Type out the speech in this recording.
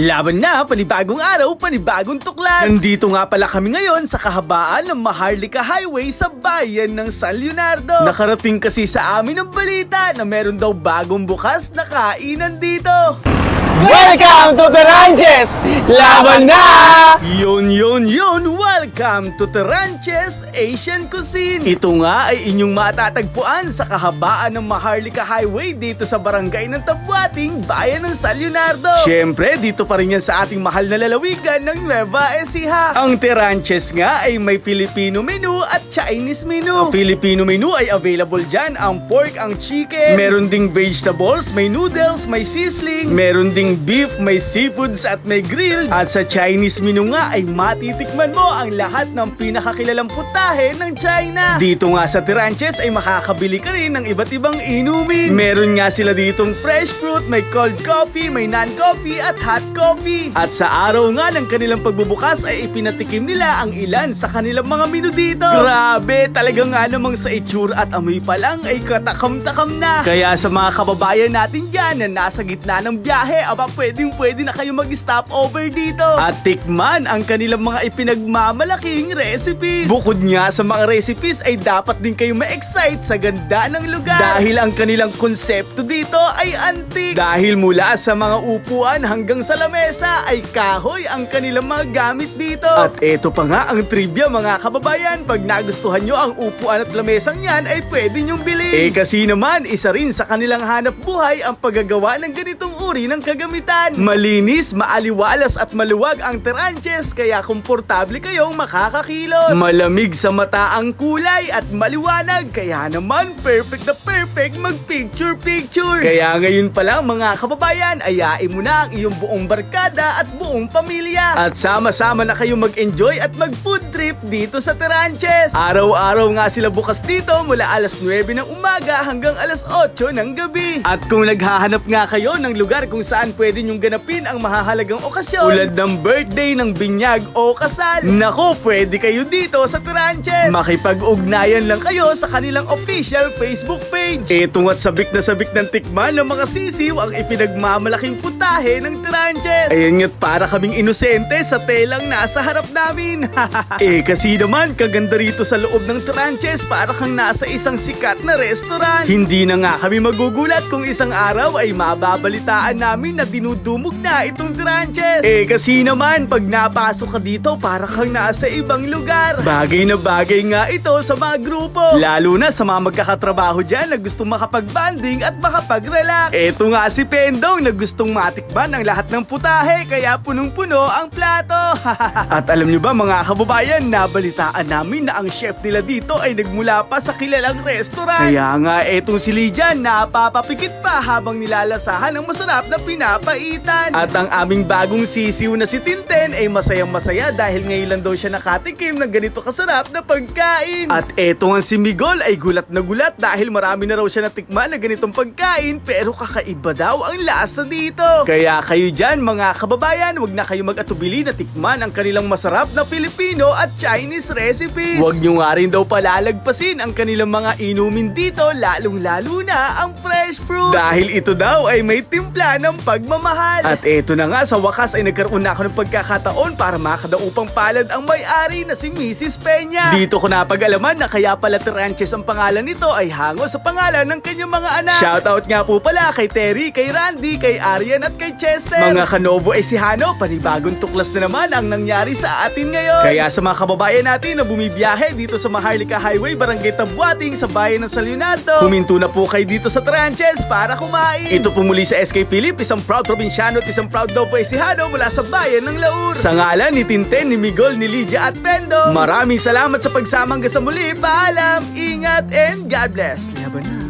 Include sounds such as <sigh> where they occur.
Laban na, panibagong araw, panibagong tuklas. Nandito nga pala kami ngayon sa kahabaan ng Maharlika Highway sa bayan ng San Leonardo. Nakarating kasi sa amin ang balita na meron daw bagong bukas na kainan dito. Welcome to the Ranches! Laban na! Yun, yun, yun! Welcome to Terranches Asian Cuisine! Ito nga ay inyong matatagpuan sa kahabaan ng Maharlika Highway dito sa barangay ng Tabuating, bayan ng San Leonardo. Siyempre, dito pa rin yan sa ating mahal na lalawigan ng Nueva Ecija. Ang Terranches nga ay may Filipino menu at Chinese menu. Ang Filipino menu ay available dyan ang pork, ang chicken, meron ding vegetables, may noodles, may sizzling, meron ding beef, may seafoods at may grill. At sa Chinese menu nga ay matitikman mo ang lahat ng pinakakilalang putahe ng China. Dito nga sa Tiranches ay makakabili ka rin ng iba't ibang inumin. Meron nga sila ditong fresh fruit, may cold coffee, may non-coffee at hot coffee. At sa araw nga ng kanilang pagbubukas ay ipinatikim nila ang ilan sa kanilang mga menu dito. Grabe, talaga nga namang sa itsura at amoy pa lang ay katakam-takam na. Kaya sa mga kababayan natin dyan na nasa gitna ng biyahe, aba pwedeng pwede na kayo mag-stop over dito. At tikman ang kanilang mga ipinagmamalaking recipes. Bukod nga sa mga recipes ay dapat din kayo ma-excite sa ganda ng lugar. Dahil ang kanilang konsepto dito ay antique. Dahil mula sa mga upuan hanggang sa lamesa ay kahoy ang kanilang mga gamit dito. At eto pa nga ang trivia mga kababayan. Pag nagustuhan nyo ang upuan at lamesang yan ay pwede nyong bilhin. Eh kasi naman isa rin sa kanilang hanap buhay ang paggagawa ng ganitong uri ng kagamitan. Malinis, maaliwalas at maluwag ang teranches kaya komportable kayong makakakilos. Malamig sa mata ang kulay at maliwanag kaya naman perfect na perfect mag-picture picture. Kaya ngayon pa lang mga kababayan, ayain mo na ang iyong buong barkada at buong pamilya. At sama-sama na kayo mag-enjoy at mag-food trip dito sa Teranches. Araw-araw nga sila bukas dito mula alas 9 ng umaga hanggang alas 8 ng gabi. At kung naghahanap nga kayo ng lugar kung saan pwede nyong ganapin ang mahahalagang okasyon, tulad ng birthday ng binyag o kasal, nako pwede kayo dito sa Teranches. Makipag-ugnayan lang kayo sa kanilang official Facebook page. Ito nga't sabik na sabik ng tikman ng mga sisiw ang ipinagmamalaking putahe ng Teranches. Ayan nga't para kaming inosente sa telang nasa harap namin. <laughs> eh kasi naman kaganda rito sa loob ng Teranches para kang nasa isang sikat na restaurant. Hindi na nga kami magugulat kung isang araw ay mababalitaan namin na dinudumog na itong Teranches. Eh kasi naman pag napasok ka dito para kang nasa ibang lugar. Bagay na bagay nga ito sa mga grupo. Lalo na sa mga magkakatrabaho dyan na gustong makapag-banding at makapag-relax. Eto nga si Pendong na gustong matikman ang lahat ng putahe kaya punong-puno ang plato. <laughs> at alam nyo ba mga kababayan, nabalitaan namin na ang chef nila dito ay nagmula pa sa kilalang restaurant. Kaya nga etong si Lydia napapapikit pa habang nilalasahan ang masarap na pinapaitan. At ang aming bagong sisiw na si Tinten ay masayang masaya dahil ngayon lang daw siya nakatikim ng ganito kasarap na pagkain. At eto nga si Migol ay gulat na gulat dahil marami na raw siya natikman na ganitong pagkain pero kakaiba daw ang lasa dito. Kaya kayo dyan mga kababayan, wag na kayo mag-atubili na tikman ang kanilang masarap na Filipino at Chinese recipes. Huwag nyo nga rin daw palalagpasin ang kanilang mga inumin dito lalong-lalo na ang fresh fruit. Dahil ito daw ay may timpla ng pagmamahal. At eto na nga sa wakas ay nagkaroon na ako ng pagkakataon para makadaupang palad ang may-ari na si Mrs. Peña. Dito ko napag-alaman na kaya pala Teranches ang pangalan nito ay hango sa pangalan ng kanyang mga anak. Shoutout nga po pala kay Terry, kay Randy, kay Arian at kay Chester. Mga kanovo ay si Hano, panibagong tuklas na naman ang nangyari sa atin ngayon. Kaya sa mga kababayan natin na bumibiyahe dito sa Maharlika Highway, Barangay Tabuating sa bayan ng San Leonardo, huminto na po kayo dito sa Tranches para kumain. Ito po muli sa SK Philip, isang proud probinsyano at isang proud daw po ay si Hano mula sa bayan ng Laur. Sa ngalan ni Tinten, ni Migol, ni Lydia at Pendo, maraming salamat sa pagsamang sa muli. Paalam, ingat, and God bless. Laban na.